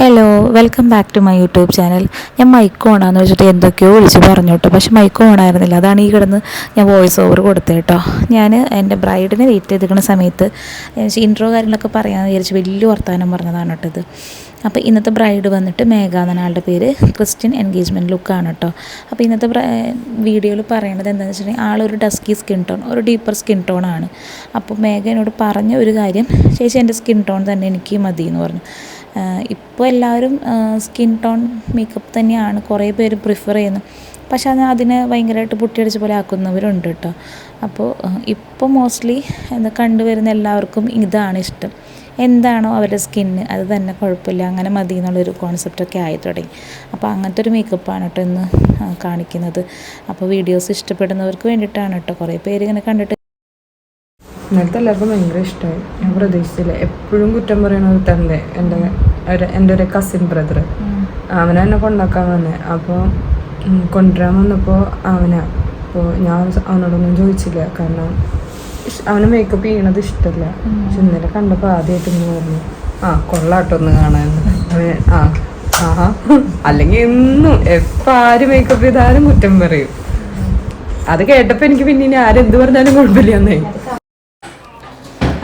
Hello welcome back to my YouTube channel ഞാൻ mic ഓണാന്ന് വെച്ചിട്ട് എന്തൊക്കെയോ വിളിച്ച് പറഞ്ഞു കേട്ടോ. പക്ഷെ മൈക്ക് ഓണായിരുന്നില്ല അതാണ് ഈ കിടന്ന് ഞാൻ വോയിസ് ഓവർ കൊടുത്തത് കേട്ടോ. ഞാൻ എന്റെ ബ്രൈഡിനെ വെയിറ്റ് ചെയ്തിരിക്കുന്ന സമയത്ത് ഇൻട്രോ കാര്യങ്ങളൊക്കെ പറയാമെന്ന് വിചാരിച്ച് വലിയ വർത്തമാനം പറഞ്ഞതാണ് കേട്ടോ ഇത്. അപ്പോൾ ഇന്നത്തെ ബ്രൈഡ് വന്നിട്ട് മേഘ എന്ന ആളുടെ പേര്. ക്രിസ്ത്യൻ എൻഗേജ്മെന്റ് ലുക്കാണ് കേട്ടോ. അപ്പോൾ ഇന്നത്തെ വീഡിയോയിൽ പറയണത് എന്താണെന്ന് വെച്ചിട്ടുണ്ടെങ്കിൽ ആളൊരു ഡസ്കി സ്കിൻ ടോൺ ഒരു ഡീപ്പർ സ്കിൻ ടോൺ ആണ്. അപ്പോൾ മേഘ എന്നോട് പറഞ്ഞ ഒരു കാര്യം ചേച്ചി എന്റെ സ്കിൻ ടോൺ തന്നെ എനിക്ക് മതി എന്ന് പറഞ്ഞു. ഇപ്പോൾ എല്ലാവരും സ്കിൻ ടോൺ മേക്കപ്പ് തന്നെയാണ് കുറേ പേര് പ്രിഫർ ചെയ്യുന്നത്. പക്ഷേ അത് അതിനെ ഭയങ്കരമായിട്ട് പൊട്ടിയടിച്ച പോലെ ആക്കുന്നവരുണ്ട് കേട്ടോ. അപ്പോൾ ഇപ്പോൾ മോസ്റ്റ്ലി എന്താ കണ്ടുവരുന്ന എല്ലാവർക്കും ഇതാണ് ഇഷ്ടം. എന്താണോ അവരുടെ സ്കിന്ന് അത് തന്നെ കുഴപ്പമില്ല അങ്ങനെ മതി എന്നുള്ളൊരു കോൺസെപ്റ്റൊക്കെ ആയി തുടങ്ങി. അപ്പോൾ അങ്ങനത്തെ ഒരു മേക്കപ്പാണ് കേട്ടോ ഇന്ന് കാണിക്കുന്നത്. അപ്പോൾ വീഡിയോസ് ഇഷ്ടപ്പെടുന്നവർക്ക് വേണ്ടിയിട്ടാണ് കേട്ടോ. കുറേ പേര് ഇങ്ങനെ കണ്ടിട്ട് ഇന്നലത്തെ എല്ലാവർക്കും ഭയങ്കര ഇഷ്ടമായി ഞാൻ പ്രതീക്ഷിച്ചില്ല. എപ്പോഴും കുറ്റം പറയണ ഒരു തന്നെ എന്റെ ഒരു എന്റെ ഒരു കസിൻ ബ്രദർ അവനെ എന്നെ കൊണ്ടാക്കാൻ വന്നേ. അപ്പോൾ കൊണ്ടുവരാൻ വന്നപ്പോൾ അവനാ. അപ്പോൾ ഞാൻ അവനോടൊന്നും ചോദിച്ചില്ല. കാരണം അവന് മേക്കപ്പ് ചെയ്യണത് ഇഷ്ടമല്ല പക്ഷെ ഇന്നലെ കണ്ടപ്പോൾ ആദ്യമായിട്ട് ഇങ്ങനെ പറഞ്ഞു. ആ കൊള്ളാട്ടോ ഒന്ന് കാണാൻ അവൻ ആ ആഹാ. അല്ലെങ്കിൽ എന്നും എപ്പോൾ ആര് മേക്കപ്പ് ചെയ്താലും കുറ്റം പറയും. അത് കേട്ടപ്പോൾ എനിക്ക് പിന്നെ ഇനി ആരെന്ത് പറഞ്ഞാലും കുഴപ്പമില്ല എന്നായി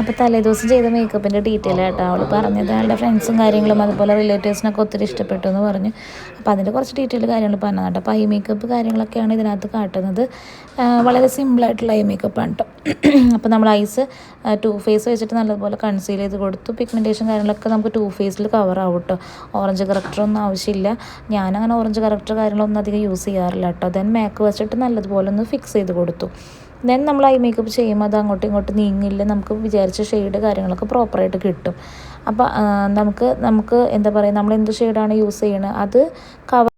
അപ്പോൾ തലേദിവസം ചെയ്ത മേക്കപ്പിന്റെ ഡീറ്റെയിൽ ആയിട്ടാണ് അവൾ പറഞ്ഞത് അയാളുടെ ഫ്രണ്ട്സും കാര്യങ്ങളും അതുപോലെ റിലേറ്റീവ്സിനൊക്കെ ഒത്തിരി ഇഷ്ടപ്പെട്ടു എന്ന് പറഞ്ഞു. അപ്പോൾ അതിന്റെ കുറച്ച് ഡീറ്റെയിൽ കാര്യങ്ങൾ പറഞ്ഞതാണ് അപ്പോൾ ഐ മേക്കപ്പ് കാര്യങ്ങളൊക്കെയാണ് ഇതിനകത്ത് കാട്ടുന്നത്. വളരെ സിമ്പിളായിട്ടുള്ള ഐ മേക്കപ്പാണ് കേട്ടോ അപ്പോൾ നമ്മൾ ഐസ് ടു ഫേസ് വെച്ചിട്ട് നല്ലതുപോലെ കൺസീൽ ചെയ്ത് കൊടുത്തു. പിഗ്മെന്റേഷൻ കാര്യങ്ങളൊക്കെ നമുക്ക് ടു ഫേസിൽ കവർ ആവും കേട്ടോ ഓറഞ്ച് കറക്റ്ററൊന്നും ആവശ്യമില്ല. ഞാനങ്ങനെ ഓറഞ്ച് കറക്ടർ കാര്യങ്ങളൊന്നും അധികം യൂസ് ചെയ്യാറില്ല കേട്ടോ ദെൻ മേക്ക് വെച്ചിട്ട് നല്ലതുപോലെ ഒന്ന് ഫിക്സ് ചെയ്ത് കൊടുത്തു. ദെൻ നമ്മൾ ഐ മേക്കപ്പ് ചെയ്യുമ്പോൾ അത് അങ്ങോട്ടും ഇങ്ങോട്ടും നീങ്ങില്ല. നമുക്ക് വിചാരിച്ച ഷെയ്ഡ് കാര്യങ്ങളൊക്കെ പ്രോപ്പറായിട്ട് കിട്ടും. അപ്പോൾ നമുക്ക് നമുക്ക് എന്താ പറയുക നമ്മൾ എന്ത് ഷെയ്ഡാണ് യൂസ് ചെയ്യണത് അത് കവർ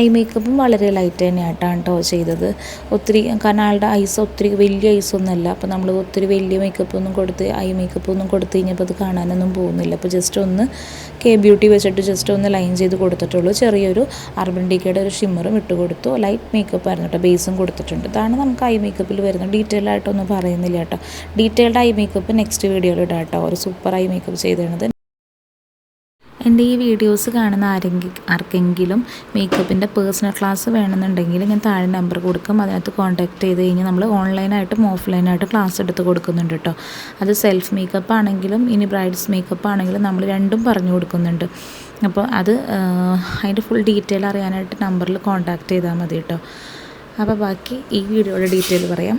ഐ മേക്കപ്പും വളരെ ലൈറ്റ് തന്നെയായിട്ടാണ് കേട്ടോ ചെയ്തത്. ഒത്തിരി കാരണം ആളുടെ ഐസ് ഒത്തിരി വലിയ ഐസൊന്നുമല്ല അപ്പോൾ നമ്മൾ ഒത്തിരി വലിയ മേക്കപ്പ് ഒന്നും കൊടുത്ത് ഐ മേക്കപ്പ് ഒന്നും കൊടുത്തു കഴിഞ്ഞപ്പോൾ അത് കാണാനൊന്നും പോകുന്നില്ല. അപ്പോൾ ജസ്റ്റ് ഒന്ന് കെ ബ്യൂട്ടി വെച്ചിട്ട് ജസ്റ്റ് ഒന്ന് ലൈൻ ചെയ്ത് കൊടുത്തിട്ടുള്ളൂ. ചെറിയൊരു അർബൻ ഡിക്കയുടെ ഒരു ഷിമ്മറും ഇട്ട് കൊടുത്തു. ലൈറ്റ് മേക്കപ്പ് ആയിരുന്നു കേട്ടോ ബേസും കൊടുത്തിട്ടുണ്ട്. ഇതാണ് നമുക്ക് ഐ മേക്കപ്പിൽ വരുന്നത് ഡീറ്റെയിൽ ആയിട്ടൊന്നും പറയുന്നില്ല കേട്ടോ ഡീറ്റെയിൽഡ് ഐ മേക്കപ്പ് നെക്സ്റ്റ് വീഡിയോയിൽ ഇടാം കേട്ടോ ഒരു സൂപ്പർ ഐ മേക്കപ്പ് ചെയ്തിരുന്നത് എന്റെ ഈ വീഡിയോസ് കാണുന്ന ആരെങ്കിലും ആർക്കെങ്കിലും മേക്കപ്പിന്റെ പേഴ്സണൽ ക്ലാസ് വേണമെന്നുണ്ടെങ്കിൽ ഞാൻ താഴെ നമ്പർ കൊടുക്കും. അതിനകത്ത് കോൺടാക്ട് ചെയ്ത് കഴിഞ്ഞാൽ നമ്മൾ ഓൺലൈനായിട്ടും ഓഫ്ലൈനായിട്ടും ക്ലാസ് എടുത്ത് കൊടുക്കുന്നുണ്ട് കേട്ടോ അത് സെൽഫ് മേക്കപ്പ് ആണെങ്കിലും ഇനി ബ്രൈഡ്സ് മേക്കപ്പ് ആണെങ്കിലും നമ്മൾ രണ്ടും പറഞ്ഞു കൊടുക്കുന്നുണ്ട്. അപ്പോൾ അത് അതിന്റെ ഫുൾ ഡീറ്റെയിൽ അറിയാനായിട്ട് നമ്പറിൽ കോൺടാക്ട് ചെയ്താൽ മതി കേട്ടോ അപ്പോൾ ബാക്കി ഈ വീഡിയോയുടെ ഡീറ്റെയിൽ പറയാം.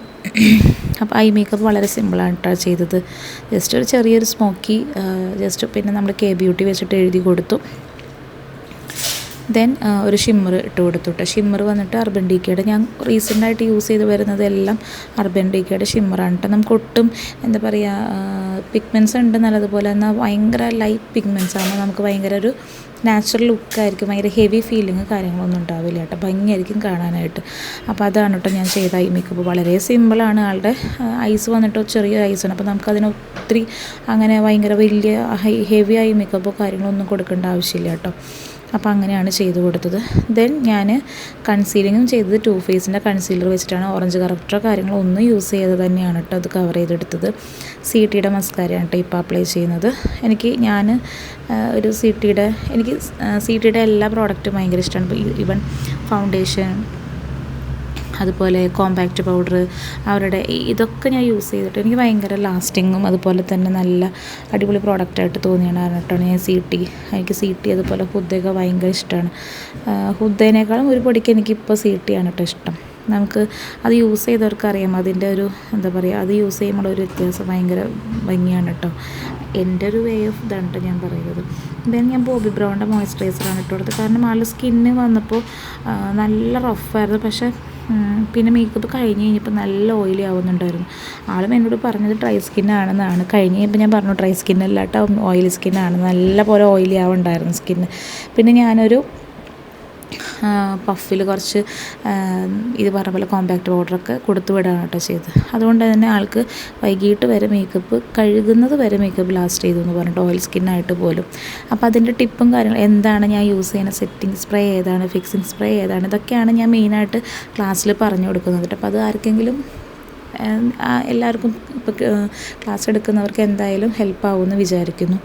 അപ്പോൾ ഐ മേക്കപ്പ് വളരെ സിമ്പിളാണ് കേട്ടോ ചെയ്തത്. ജസ്റ്റ് ഒരു ചെറിയൊരു സ്മോക്കി ജസ്റ്റ് പിന്നെ നമ്മൾ കെ ബ്യൂട്ടി വെച്ചിട്ട് എഴുതി കൊടുത്തു. ദെൻ ഒരു ഷിമ്മർ ഇട്ട് കൊടുത്തു കേട്ടോ. ഷിമ്മർ വന്നിട്ട് അർബൻ ഡിക്കയുടെ ഞാൻ റീസെന്റായിട്ട് യൂസ് ചെയ്ത് വരുന്നത് എല്ലാം അർബൻ ഡിക്കയുടെ ഷിമ്മറാണ് കേട്ടോ. നമുക്ക് ഒട്ടും എന്താ പറയുക പിഗ്മെന്റ്സ് ഉണ്ട് നല്ലതുപോലെ. എന്നാൽ ഭയങ്കര ലൈറ്റ് പിഗ്മെന്റ്സ് ആകുമ്പോൾ നമുക്ക് ഭയങ്കര ഒരു നാച്ചുറൽ ലുക്കായിരിക്കും ഭയങ്കര ഹെവി ഫീലിംഗ് കാര്യങ്ങളൊന്നും ഉണ്ടാവില്ല കേട്ടോ. ഭംഗിയായിരിക്കും കാണാനായിട്ട്. അപ്പോൾ അതാണ് കേട്ടോ ഞാൻ ചെയ്ത ഐ മേക്കപ്പ് വളരെ സിമ്പിളാണ് ആളുടെ ഐസ് വന്നിട്ട് ചെറിയ ഐസാണ് അപ്പോൾ നമുക്കതിന് ഒത്തിരി അങ്ങനെ ഭയങ്കര വലിയ ഹെവി ഐ മേക്കപ്പോ കാര്യങ്ങളൊന്നും കൊടുക്കേണ്ട ആവശ്യമില്ല കേട്ടോ. അപ്പോൾ അങ്ങനെയാണ് ചെയ്ത് കൊടുത്തത്. ദെൻ ഞാൻ കൺസീലിങ്ങും ചെയ്തത്. ടു ഫേസിന്റെ കൺസീലർ വെച്ചിട്ടാണ് ഓറഞ്ച് കറക്റ്ററോ കാര്യങ്ങളോ ഒന്നും യൂസ് ചെയ്ത് തന്നെയാണ് കേട്ടോ അത് കവർ ചെയ്തെടുത്തത്. സി ടിയുടെ മസ്കാരയാണ് കേട്ടോ ഇപ്പോൾ അപ്ലൈ ചെയ്യുന്നത്. എനിക്ക് ഞാൻ ഒരു സി ടിയുടെ എനിക്ക് സി ടിയുടെ എല്ലാ പ്രോഡക്റ്റും ഭയങ്കര ഇഷ്ടമാണ് ഈവൻ ഫൗണ്ടേഷൻ അതുപോലെ കോമ്പാക്റ്റ് പൗഡർ അവരുടെ ഇതൊക്കെ ഞാൻ യൂസ് ചെയ്തിട്ട് എനിക്ക് ഭയങ്കര ലാസ്റ്റിങ്ങും അതുപോലെ തന്നെ നല്ല അടിപൊളി പ്രോഡക്റ്റായിട്ട് തോന്നിയാണ് പറഞ്ഞിട്ടാണ് ഞാൻ സി ടി എനിക്ക് സി ടി അതുപോലെ ഹുദ്ദയൊക്കെ ഭയങ്കര ഇഷ്ടമാണ് ഹുദ്ദേനേക്കാളും ഒരു പൊടിക്ക് എനിക്കിപ്പോൾ സി ടി ആണ് കേട്ടോ ഇഷ്ടം. നമുക്ക് അത് യൂസ് ചെയ്തവർക്ക് അറിയാം. അതിന്റെ ഒരു എന്താ പറയുക അത് യൂസ് ചെയ്യുമ്പോൾ ഒരു വ്യത്യാസം ഭയങ്കര ഭംഗിയാണ് കേട്ടോ. എന്റെ ഒരു വേ ഓഫ് ഇതാണ് കേട്ടോ ഞാൻ പറയുന്നത്. ദെൻ ഞാൻ ബോബി ബ്രൗണിന്റെ മോയ്സ്ചറൈസറാണ് ഇട്ട് കൊടുത്തത് കാരണം ആളുടെ സ്കിന്ന് വന്നപ്പോൾ നല്ല റഫായിരുന്നു പക്ഷേ പിന്നെ മേക്കപ്പ് കഴിഞ്ഞ് കഴിഞ്ഞപ്പോൾ നല്ല ഓയിലി ആവുന്നുണ്ടായിരുന്നു. ആളും എന്നോട് പറഞ്ഞത് ഡ്രൈ സ്കിന്നാണെന്നാണ് കഴിഞ്ഞ് കഴിഞ്ഞപ്പോൾ ഞാൻ പറഞ്ഞു ഡ്രൈ സ്കിന്നല്ല കേട്ടോ ഓയിലി സ്കിന്നാണ് നല്ല പോലെ ഓയിലി ആവുന്നുണ്ടായിരുന്നു സ്കിന്ന് പിന്നെ ഞാനൊരു പഫിൽ കുറച്ച് ഇത് പറഞ്ഞ പോലെ കോമ്പാക്റ്റ് പൗഡറൊക്കെ കൊടുത്തു വിടുകയാണ് കേട്ടോ ചെയ്തത്. അതുകൊണ്ട് തന്നെ ആൾക്ക് വൈകിട്ട് വരെ മേക്കപ്പ് കഴുകുന്നത് വരെ മേക്കപ്പ് ലാസ്റ്റ് ചെയ്തു എന്ന് പറഞ്ഞിട്ട് ഓയിൽ സ്കിന്നായിട്ട് പോലും. അപ്പോൾ അതിന്റെ ടിപ്പും കാര്യങ്ങളും എന്താണ് ഞാൻ യൂസ് ചെയ്യുന്ന സെറ്റിംഗ് സ്പ്രേ ഏതാണ് ഫിക്സിംഗ് സ്പ്രേ ഏതാണ് ഇതൊക്കെയാണ് ഞാൻ മെയിനായിട്ട് ക്ലാസ്സിൽ പറഞ്ഞു കൊടുക്കുന്നത് അപ്പോൾ അത് ആർക്കെങ്കിലും എല്ലാവർക്കും ഇപ്പോൾ ക്ലാസ് എടുക്കുന്നവർക്ക് എന്തായാലും ഹെൽപ്പ് എന്ന് വിചാരിക്കുന്നു.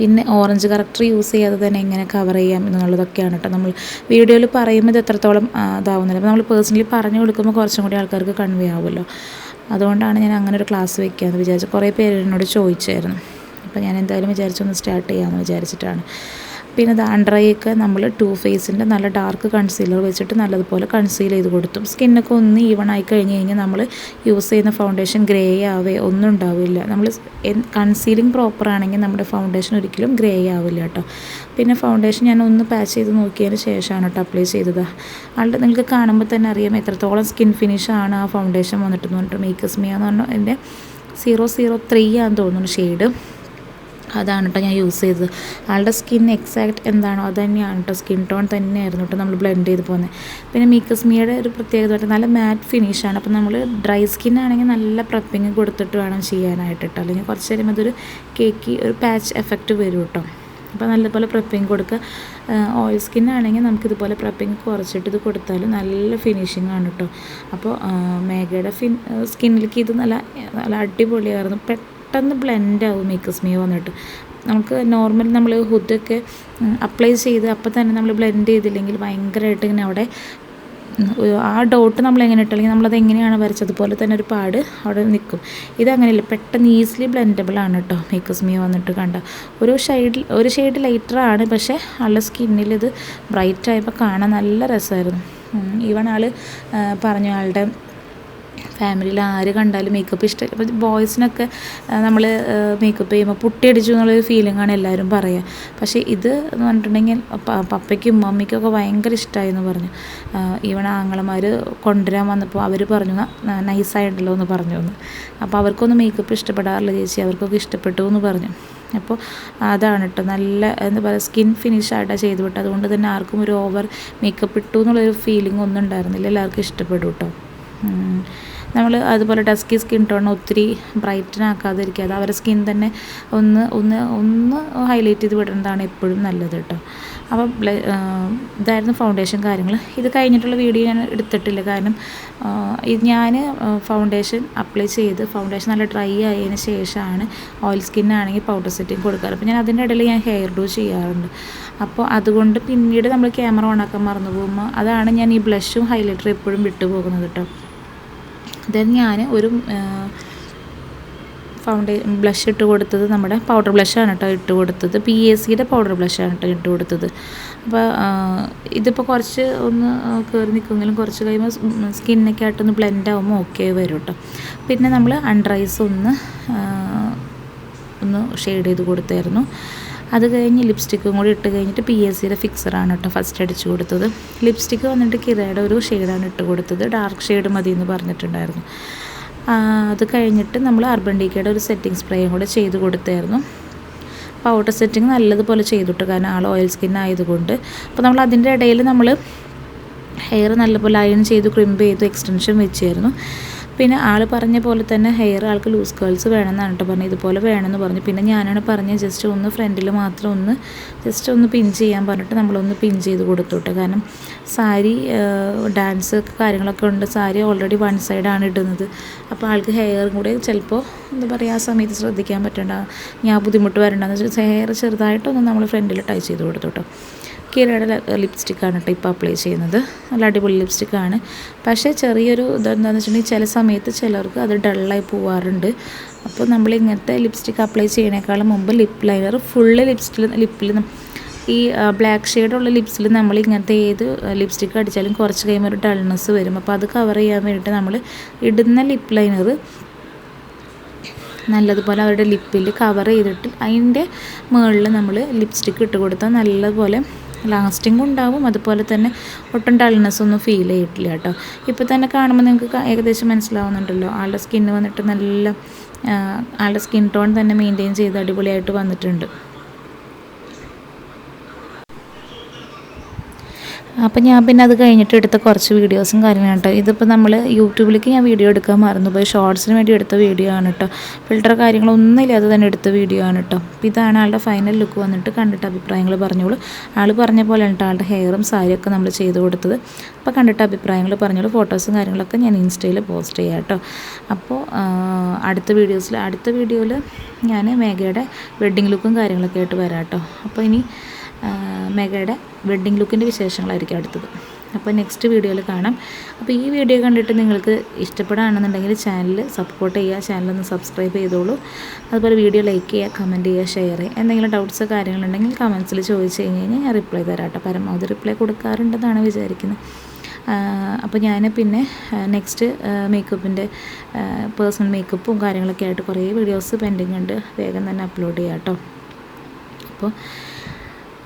പിന്നെ ഓറഞ്ച് കറക്റ്റർ യൂസ് ചെയ്യാതെ തന്നെ എങ്ങനെ കവർ ചെയ്യാം എന്നുള്ളതൊക്കെയാണ് കേട്ടോ നമ്മൾ വീഡിയോയിൽ പറയുമ്പോൾ ഇത് എത്രത്തോളം ആ, ഇതാവുന്നില്ല അപ്പോൾ നമ്മൾ പേഴ്സണലി പറഞ്ഞു കൊടുക്കുമ്പോൾ കുറച്ചും കൂടി ആൾക്കാർക്ക് കൺവേ ആവുമല്ലോ. അതുകൊണ്ടാണ് ഞാൻ അങ്ങനെ ഒരു ക്ലാസ് വയ്ക്കുകയെന്ന് വിചാരിച്ചു കുറേ പേര് എന്നോട് ചോദിച്ചായിരുന്നു. അപ്പോൾ ഞാൻ എന്തായാലും വിചാരിച്ചൊന്ന് സ്റ്റാർട്ട് ചെയ്യാമെന്ന് വിചാരിച്ചിട്ടാണ്. പിന്നെ ഇത് അണ്ടർ നമ്മൾ ടു ഫേസിന്റെ നല്ല ഡാർക്ക് കൺസീലർ വെച്ചിട്ട് നല്ലതുപോലെ കൺസീൽ ചെയ്ത് കൊടുത്തു. സ്കിന്നൊക്കെ ഒന്ന് ഈവൺ ആയി കഴിഞ്ഞ് കഴിഞ്ഞാൽ നമ്മൾ യൂസ് ചെയ്യുന്ന ഫൗണ്ടേഷൻ ഗ്രേ ആവേ ഒന്നും ഉണ്ടാവില്ല. നമ്മൾ കൺസീലിംഗ് പ്രോപ്പർ ആണെങ്കിൽ നമ്മുടെ ഫൗണ്ടേഷൻ ഒരിക്കലും ഗ്രേ ആവില്ല കേട്ടോ. പിന്നെ ഫൗണ്ടേഷൻ ഞാൻ ഒന്ന് പാച്ച് ചെയ്ത് നോക്കിയതിന് ശേഷമാണ് കേട്ടോ അപ്ലൈ ചെയ്തത്. ആളുടെ നിങ്ങൾക്ക് കാണുമ്പോൾ തന്നെ അറിയാം എത്രത്തോളം സ്കിൻ ഫിനിഷ് ആണ് ആ ഫൗണ്ടേഷൻ വന്നിട്ടെന്ന് പറഞ്ഞിട്ട്. മേക്കസ് എന്ന് പറഞ്ഞാൽ എന്റെ സീറോ സീറോ ത്രീ ആണെന്ന് തോന്നുന്നു ഷെയ്ഡ് അതാണ് കേട്ടോ ഞാൻ യൂസ് ചെയ്തത്. ആളുടെ സ്കിൻ എക്സാക്റ്റ് എന്താണോ അത് തന്നെയാണ് കേട്ടോ സ്കിൻ ടോൺ തന്നെയായിരുന്നു കേട്ടോ നമ്മൾ ബ്ലെൻഡ് ചെയ്ത് പോകുന്നത് പിന്നെ മീക്കസ്മിയുടെ ഒരു പ്രത്യേകത നല്ല മാറ്റ് ഫിനിഷാണ് അപ്പോൾ നമ്മൾ ഡ്രൈ സ്കിൻ ആണെങ്കിൽ നല്ല പ്രപ്പിങ് കൊടുത്തിട്ട് വേണം ചെയ്യാനായിട്ട് കേട്ടോ അല്ലെങ്കിൽ കുറച്ച് കഴിയുമ്പോൾ അതൊരു കേക്ക് ഒരു പാച്ച് എഫക്റ്റ് വരും കേട്ടോ അപ്പോൾ നല്ലപോലെ പ്രപ്പിങ് കൊടുക്കുക ഓയിൽ സ്കിൻ ആണെങ്കിൽ നമുക്ക് ഇതുപോലെ പ്രപ്പിങ് കുറച്ചിട്ട് ഇത് കൊടുത്താൽ നല്ല ഫിനിഷിംഗ് ആണ് കേട്ടോ അപ്പോൾ മേഘയുടെ ഫിൻ സ്കിന്നിലേക്ക് ഇത് നല്ല നല്ല അടിപൊളിയായിരുന്നു. പെട്ടെന്ന് ബ്ലെൻഡ് ആവും മേക്ക് സ്മീ വന്നിട്ട്. നമുക്ക് നോർമൽ നമ്മൾ ഹുഡൊക്കെ അപ്ലൈ ചെയ്ത് അപ്പം തന്നെ നമ്മൾ ബ്ലെൻഡ് ചെയ്തില്ലെങ്കിൽ ഭയങ്കരമായിട്ട് ഇങ്ങനെ അവിടെ ആ ഡോട്ട് നമ്മൾ എങ്ങനെ ഇട്ടല്ലെങ്കിൽ നമ്മളത് എങ്ങനെയാണ് വരച്ചത് പോലെ തന്നെ ഒരു പാട് അവിടെ നിൽക്കും ഇതങ്ങനെയല്ല പെട്ടെന്ന് ഈസിലി ബ്ലെൻഡബിൾ ആണ് കേട്ടോ മേക്കസ് മീ വന്നിട്ട് കണ്ട. ഒരു ഷെയ്ഡിൽ ഒരു ഷെയ്ഡ് ലൈറ്ററാണ് പക്ഷേ ആളുടെ സ്കിന്നിൽ ഇത് ബ്രൈറ്റ് ആയപ്പോൾ കാണാൻ നല്ല രസമായിരുന്നു ഈവൺ ആൾ പറഞ്ഞു ആളുടെ ഫാമിലിയിൽ ആര് കണ്ടാലും മേക്കപ്പ് ഇഷ്ടമല്ല അപ്പോൾ ബോയ്സിനൊക്കെ നമ്മൾ മേക്കപ്പ് ചെയ്യുമ്പോൾ പുട്ടിയടിച്ചു എന്നുള്ളൊരു ഫീലിംഗാണ് എല്ലാവരും പറയുക പക്ഷേ ഇത് എന്ന് പറഞ്ഞിട്ടുണ്ടെങ്കിൽ പപ്പയ്ക്കും മമ്മിക്കും ഒക്കെ ഭയങ്കര ഇഷ്ടമായി എന്ന് പറഞ്ഞു ഈവൺ ആങ്ങളമാർ കൊണ്ടുവരാൻ വന്നപ്പോൾ അവർ പറഞ്ഞു നൈസായിട്ടുണ്ടല്ലോ എന്ന് പറഞ്ഞു എന്ന് അപ്പോൾ അവർക്കൊന്നും മേക്കപ്പ് ഇഷ്ടപ്പെടാറില്ല ചേച്ചി അവർക്കൊക്കെ ഇഷ്ടപ്പെട്ടു എന്ന് പറഞ്ഞു. അപ്പോൾ അതാണ് കേട്ടോ നല്ല എന്താ പറയുക സ്കിൻ ഫിനിഷ് ആയിട്ടാണ് ചെയ്തു വിട്ടത്. അതുകൊണ്ട് തന്നെ ആർക്കും ഒരു ഓവർ മേക്കപ്പ് ഇട്ടു എന്നുള്ളൊരു ഫീലിംഗ് ഒന്നും ഉണ്ടായിരുന്നില്ല. എല്ലാവർക്കും ഇഷ്ടപ്പെടും കേട്ടോ നമ്മൾ അതുപോലെ ഡസ്കി സ്കിൻ ടോൺ ഒത്തിരി ബ്രൈറ്റൻ അത് അവരുടെ സ്കിൻ തന്നെ ഒന്ന് ഒന്ന് ഒന്ന് ഹൈലൈറ്റ് ചെയ്ത് വിടുന്നതാണ് എപ്പോഴും നല്ലത് കേട്ടോ. അപ്പോൾ ഇതായിരുന്നു ഫൗണ്ടേഷൻ കാര്യങ്ങൾ ഇത് കഴിഞ്ഞിട്ടുള്ള വീഡിയോ ഞാൻ എടുത്തിട്ടില്ല. കാരണം ഇത് ഞാൻ ഫൗണ്ടേഷൻ അപ്ലൈ ചെയ്ത് ഫൗണ്ടേഷൻ നല്ല ഡ്രൈ ആയതിന് ശേഷമാണ് ഓയിൽ സ്കിന്നാണെങ്കിൽ പൗഡർ സെറ്റിങ് കൊടുക്കാറ്. അപ്പോൾ ഞാൻ അതിന്റെ ഇടയിൽ ഞാൻ ഹെയർ ഡൂ ചെയ്യാറുണ്ട്. അപ്പോൾ അതുകൊണ്ട് പിന്നീട് നമ്മൾ ക്യാമറ ഓണാക്കാൻ മറന്നു പോകുമ്പോൾ അതാണ് ഞാൻ ഈ ബ്ലഷും ഹൈലൈറ്ററും എപ്പോഴും വിട്ടുപോകുന്നത് കേട്ടോ. ദെൻ ഞാൻ ഒരു ഫൗണ്ടേ ബ്ലഷ് ഇട്ട് കൊടുത്തത് നമ്മുടെ പൗഡർ ബ്ലഷാണ് കേട്ടോ ഇട്ട് കൊടുത്തത്. പി എസ് സിയുടെ പൗഡർ ബ്ലഷാണ് കേട്ടോ ഇട്ട് കൊടുത്തത്. അപ്പോൾ ഇതിപ്പോൾ കുറച്ച് ഒന്ന് കയറി നിൽക്കുമെങ്കിലും കുറച്ച് കഴിയുമ്പോൾ സ്കിന്നൊക്കെ ആയിട്ടൊന്ന് ബ്ലെൻഡ് ആകുമ്പോൾ ഓക്കെ വരും കേട്ടോ പിന്നെ നമ്മൾ അണ്ടർ ഐസ് ഒന്ന് ഒന്ന് ഷെയ്ഡ് ചെയ്ത് കൊടുത്തായിരുന്നു. അത് കഴിഞ്ഞ് ലിപ്സ്റ്റിക്കും കൂടി ഇട്ട് കഴിഞ്ഞിട്ട് പി എസ് സിയുടെ ഫിക്സറാണ് കേട്ടോ ഫസ്റ്റ് അടിച്ചു കൊടുത്തത്. ലിപ്സ്റ്റിക്ക് വന്നിട്ട് കിരയുടെ ഒരു ഷെയ്ഡാണ് ഇട്ട് കൊടുത്തത്. ഡാർക്ക് ഷെയ്ഡ് മതി എന്ന് പറഞ്ഞിട്ടുണ്ടായിരുന്നു. അത് കഴിഞ്ഞിട്ട് നമ്മൾ അർബൻ ഡിക്കയുടെ ഒരു സെറ്റിംഗ് സ്പ്രേയും കൂടെ ചെയ്ത് കൊടുത്തായിരുന്നു. പൗഡർ സെറ്റിംഗ് നല്ലതുപോലെ ചെയ്തിട്ട്. കാരണം ആൾ ഓയിൽ സ്കിൻ ആയതുകൊണ്ട്. അപ്പോൾ നമ്മൾ അതിന്റെ ഇടയിൽ നമ്മൾ ഹെയർ നല്ലപോലെ അയൺ ചെയ്ത് ക്രിമ്പ് ചെയ്ത് എക്സ്റ്റൻഷൻ വെച്ചായിരുന്നു. പിന്നെ ആൾ പറഞ്ഞ പോലെ തന്നെ ഹെയർ ആൾക്ക് ലൂസ് കേൾസ് വേണമെന്നാണ് കേട്ടോ പറഞ്ഞത്. ഇതുപോലെ വേണമെന്ന് പറഞ്ഞു. പിന്നെ ഞാനാണ് പറഞ്ഞത് ജസ്റ്റ് ഒന്ന് ഫ്രണ്ടിൽ മാത്രം ഒന്ന് ജസ്റ്റ് ഒന്ന് പിൻ ചെയ്യാൻ പറഞ്ഞിട്ട് നമ്മളൊന്ന് പിൻ ചെയ്ത് കൊടുത്തു കാരണം സാരി ഡാൻസ് കാര്യങ്ങളൊക്കെ ഉണ്ട്. സാരി ഓൾറെഡി വൺ സൈഡാണ് ഇടുന്നത്. അപ്പോൾ ആൾക്ക് ഹെയറും കൂടെ ചിലപ്പോൾ എന്താ പറയുക ആ സമയത്ത് ശ്രദ്ധിക്കാൻ പറ്റണ്ട ഞാൻ ബുദ്ധിമുട്ട് വരണ്ടെന്ന് വെച്ചാൽ ഹെയർ ചെറുതായിട്ടൊന്ന് നമ്മൾ ഫ്രണ്ടിൽ ടൈ ചെയ്ത് കൊടുത്തു കേട്ടോ കീരയുടെ ലിപ്സ്റ്റിക്കാണ് കേട്ടോ ഇപ്പോൾ അപ്ലൈ ചെയ്യുന്നത്. നല്ല അടിപൊളി ലിപ്സ്റ്റിക്കാണ് പക്ഷേ ചെറിയൊരു ഇതെന്താണെന്ന് വെച്ചിട്ടുണ്ടെങ്കിൽ ചില സമയത്ത് ചിലർക്ക് അത് ഡള്ളായി പോവാറുണ്ട്. അപ്പോൾ നമ്മൾ ഇങ്ങനത്തെ ലിപ്സ്റ്റിക്ക് അപ്ലൈ ചെയ്യണേക്കാളും മുമ്പ് ലിപ് ലൈനർ ഫുള്ള് ലിപ്സ്റ്റിൽ ലിപ്പിൽ ഈ ബ്ലാക്ക് ഷെയ്ഡുള്ള ലിപ്സിൽ നമ്മൾ ഇങ്ങനത്തെ ഏത് ലിപ്സ്റ്റിക്ക് അടിച്ചാലും കുറച്ച് കഴിയുമ്പോൾ ഒരു ഡൾനെസ് വരും. അപ്പോൾ അത് കവർ ചെയ്യാൻ വേണ്ടിയിട്ട് നമ്മൾ ഇടുന്ന ലിപ് ലൈനർ നല്ലതുപോലെ അവരുടെ ലിപ്പിൽ കവർ ചെയ്തിട്ട് അതിന്റെ മുകളിൽ നമ്മൾ ലിപ്സ്റ്റിക്ക് ഇട്ട് കൊടുത്താൽ നല്ലതുപോലെ ലാസ്റ്റിംഗ് ഉണ്ടാവും. അതുപോലെ തന്നെ ഒട്ടും ഡൾനെസ് ഒന്നും ഫീൽ ചെയ്തിട്ടില്ല കേട്ടോ. ഇപ്പോൾ തന്നെ കാണുമ്പോൾ നിങ്ങൾക്ക് ഏകദേശം മനസ്സിലാവുന്നുണ്ടല്ലോ. ആളുടെ സ്കിന്ന് വന്നിട്ട് നല്ല ആളുടെ സ്കിൻ ടോൺ തന്നെ മെയിന്റെയിൻ ചെയ്ത് അടിപൊളിയായിട്ട് വന്നിട്ടുണ്ട്. അപ്പോൾ ഞാൻ പിന്നെ അത് കഴിഞ്ഞിട്ട് എടുത്ത കുറച്ച് വീഡിയോസും കാര്യങ്ങളും കേട്ടോ ഇതിപ്പോൾ നമ്മൾ യൂട്യൂബിലേക്ക് ഞാൻ വീഡിയോ എടുക്കാൻ മറന്നു പോയി. ഷോർട്സിന് വേണ്ടി എടുത്ത വീഡിയോ ആണ് കേട്ടോ ഫിൽട്ടർ കാര്യങ്ങളൊന്നും ഇല്ലാതെ തന്നെ എടുത്ത വീഡിയോ ആണ് കേട്ടോ അപ്പോൾ ഇതാണ് ആളുടെ ഫൈനൽ ലുക്ക് വന്നിട്ട് കണ്ടിട്ട് അഭിപ്രായങ്ങൾ പറഞ്ഞോളൂ. ആൾ പറഞ്ഞ പോലെ കേട്ടോ ആളുടെ ഹെയറും സാരിയൊക്കെ നമ്മൾ ചെയ്ത് കൊടുത്തത്. അപ്പോൾ കണ്ടിട്ട് അഭിപ്രായങ്ങൾ പറഞ്ഞോളൂ. ഫോട്ടോസും കാര്യങ്ങളൊക്കെ ഞാൻ ഇൻസ്റ്റയിൽ പോസ്റ്റ് ചെയ്യാം കേട്ടോ അപ്പോൾ അടുത്ത വീഡിയോസിൽ അടുത്ത വീഡിയോയിൽ ഞാൻ മേഘയുടെ വെഡ്ഡിങ് ലുക്കും കാര്യങ്ങളൊക്കെ ആയിട്ട് വരാം കേട്ടോ അപ്പോൾ ഇനി മെഗയുടെ വെഡ്ഡിംഗ് ലുക്കിന്റെ വിശേഷങ്ങളായിരിക്കും അടുത്തത്. അപ്പോൾ നെക്സ്റ്റ് വീഡിയോയിൽ കാണാം. അപ്പോൾ ഈ വീഡിയോ കണ്ടിട്ട് നിങ്ങൾക്ക് ഇഷ്ടപ്പെടുകയാണെന്നുണ്ടെങ്കിൽ ചാനൽ സപ്പോർട്ട് ചെയ്യുക ചാനലൊന്ന് സബ്സ്ക്രൈബ് ചെയ്തോളൂ. അതുപോലെ വീഡിയോ ലൈക്ക് ചെയ്യുക കമന്റ് ചെയ്യുക ഷെയർ ചെയ്യുക. എന്തെങ്കിലും ഡൗട്ട്സ് കാര്യങ്ങളുണ്ടെങ്കിൽ കമൻസിൽ ചോദിച്ച് കഴിഞ്ഞ് കഴിഞ്ഞാൽ ഞാൻ റിപ്ലൈ തരാം കേട്ടോ. പരമാവധി റിപ്ലൈ കൊടുക്കാറുണ്ടെന്നാണ് വിചാരിക്കുന്നത്. അപ്പോൾ ഞാൻ പിന്നെ നെക്സ്റ്റ് മേക്കപ്പിന്റെ പേഴ്സണൽ മേക്കപ്പും കാര്യങ്ങളൊക്കെ ആയിട്ട് കുറേ വീഡിയോസ് പെൻഡിങ് ഉണ്ട് വേഗം തന്നെ അപ്ലോഡ് ചെയ്യാം കേട്ടോ. അപ്പോൾ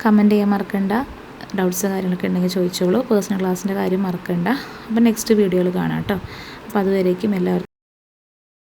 കമന്റ് ചെയ്യാൻ മറക്കണ്ട. ഡൗട്ട്സ് കാര്യങ്ങളൊക്കെ ഉണ്ടെങ്കിൽ ചോദിച്ചോളൂ. പേഴ്സണൽ ക്ലാസ്സിന്റെ കാര്യം മറക്കണ്ട. അപ്പോൾ നെക്സ്റ്റ് വീഡിയോയിൽ കാണാം കേട്ടോ. അപ്പോൾ അതുവരേക്കും എല്ലാവർക്കും